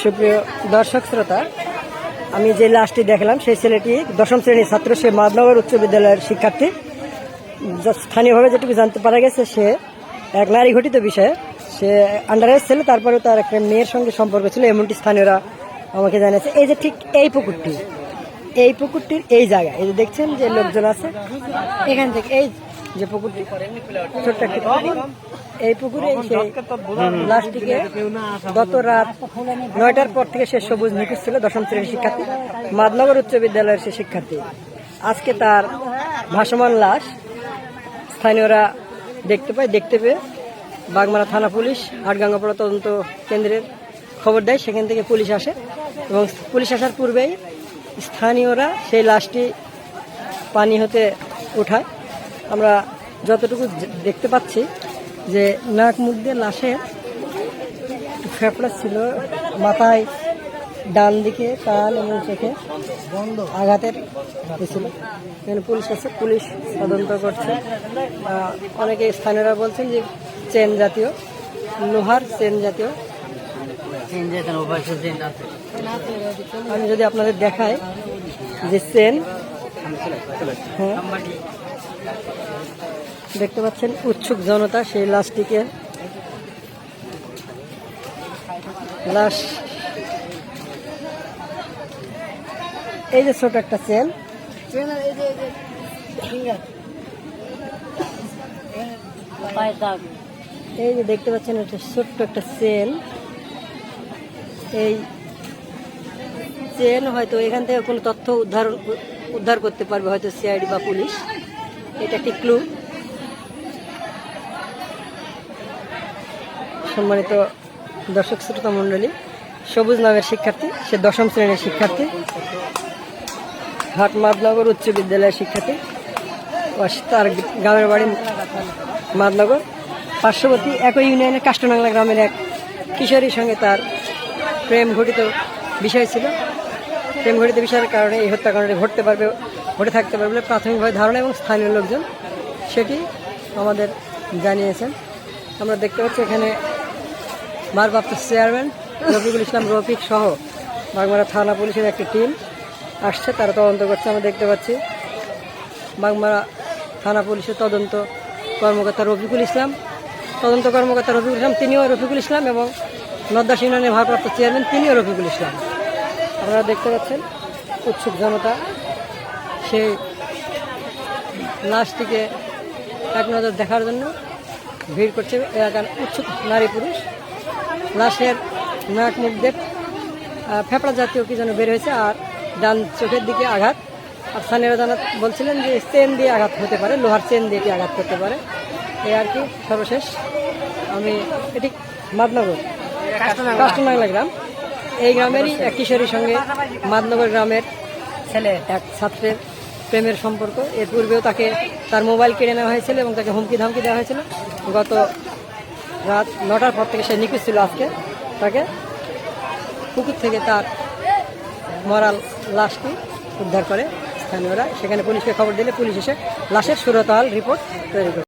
সুপ্রিয় দর্শক, শ্রোতা, আমি যে লাশটি দেখলাম, সেই ছেলেটি দশম শ্রেণির ছাত্র, সে মাদনগর উচ্চ বিদ্যালয়ের শিক্ষার্থী। স্থানীয়ভাবে যেটুকু জানতে পারা গেছে, সে এক নারী ঘটিত বিষয়ে। সে আন্ডার এজ ছিল, তারপরেও তার একটা মেয়ের সঙ্গে সম্পর্ক ছিল, এমনটি স্থানীয়রা আমাকে জানিয়েছে। এই যে ঠিক এই পুকুরটি, এই পুকুরটির এই জায়গা এই যে দেখছেন যে লোকজন আছে, এখান থেকে এই যে পুকুরটি, ছোট্ট একটি পুকুর, এই পুকুরে সেই লাশটিকে গত রাত নয়টার পর থেকে সে সবুজ নিখোঁজ ছিল দশম শ্রেণির শিক্ষার্থী, মাদনগর উচ্চ বিদ্যালয়ের সে শিক্ষার্থী। আজকে তার ভাসমান লাশ স্থানীয়রা দেখতে পায়, দেখতে পেয়ে বাগমারা থানা পুলিশ আটগাঙ্গাপাড়া তদন্ত কেন্দ্রের খবর দেয়, সেখান থেকে পুলিশ আসে এবং পুলিশ আসার পূর্বেই স্থানীয়রা সেই লাশটি পানি হতে উঠায় আমরা যতটুকু দেখতে পাচ্ছি যে নাক মুখ দিয়ে লাশের ফেফড়া ছিল, মাথায় ডান দিকে কান এবং চোখে আঘাতের ছিল। এখানে পুলিশ আছে, পুলিশ তদন্ত করছে। অনেকে স্থানীয়রা বলছেন যে চেন জাতীয়, লোহার চেন জাতীয়। আমি যদি আপনাদের দেখাই যে চেন হ্যাঁ দেখতে পাচ্ছেন উৎসুক জনতা, সেই লাশটিকে। লাশ। এই যে ছোট একটা চেন এই যে দেখতে পাচ্ছেন একটা ছোট্ট একটা চেন এই চেন হয়তো এখান থেকে কোনো তথ্য উদ্ধার উদ্ধার করতে পারবে হয়তো সিআইডি বা পুলিশ। এটা একটি ক্লু সম্মানিত দর্শক, শ্রোতা মণ্ডলী, সবুজ নামের শিক্ষার্থী, সে দশম শ্রেণির শিক্ষার্থী হাটমাদনগর উচ্চ বিদ্যালয়ের শিক্ষার্থী তার গ্রামের বাড়ি মাদনগর পার্শ্ববর্তী একই ইউনিয়নের কাষ্টনাংলা গ্রামের এক কিশোরীর সঙ্গে তার প্রেম ঘটিত বিষয় ছিল। প্রেম ঘটিত বিষয়ের কারণে এই হত্যাকাণ্ডটি ঘটতে পারবে ঘটে থাকতে পারবে বলে প্রাথমিকভাবে ধারণা এবং স্থানীয় লোকজন সেটি আমাদের জানিয়েছেন। আমরা দেখতে পাচ্ছি এখানে ভারপ্রাপ্ত চেয়ারম্যান রফিকুল ইসলাম রফিক সহ বাগমারা থানা পুলিশের একটি টিম আসছে, তারা তদন্ত করছে। আমরা দেখতে পাচ্ছি বাগমারা থানা পুলিশের তদন্ত কর্মকর্তা রফিকুল ইসলাম। তদন্ত কর্মকর্তা রফিকুল ইসলাম, তিনিও রফিকুল ইসলাম এবং নদ্দাস ইউনিয়নের ভারপ্রাপ্ত চেয়ারম্যান তিনিও রফিকুল ইসলাম। আপনারা দেখতে পাচ্ছেন, উৎসুক জনতা সেই লাশটিকে এক নজর দেখার জন্য ভিড় করছে এলাকার উৎসুক নারী পুরুষ। লাশের নাক মুখ দিয়ে আহ, জাতীয় কি যেন বের হয়েছে আর ডান চোখের দিকে আঘাত। আর স্থানীয়রা জানা বলছিলেন যে চেন দিয়ে আঘাত হতে পারে লোহার চেন দিয়ে এটি আঘাত করতে পারে। এই আর কি সর্বশেষ। আমি এটি মাদনগর। কাষ্টনাগলা গ্রাম। এই গ্রামেরই এক কিশোরীর সঙ্গে মাদনগর গ্রামের ছেলে। এক ছাত্রের প্রেমের সম্পর্ক। এর পূর্বেও তাকে তার মোবাইল কেড়ে নেওয়া হয়েছিল এবং তাকে হুমকি ধামকি দেওয়া হয়েছিল। গত রাত নটার পর থেকে সে নিখোঁজ ছিল আজকে তাকে। পুকুর থেকে তার মরাল লাশটি উদ্ধার করে স্থানীয়রা। সেখানে পুলিশকে খবর দিলে পুলিশ এসে লাশের সুরতাল রিপোর্ট তৈরি করে।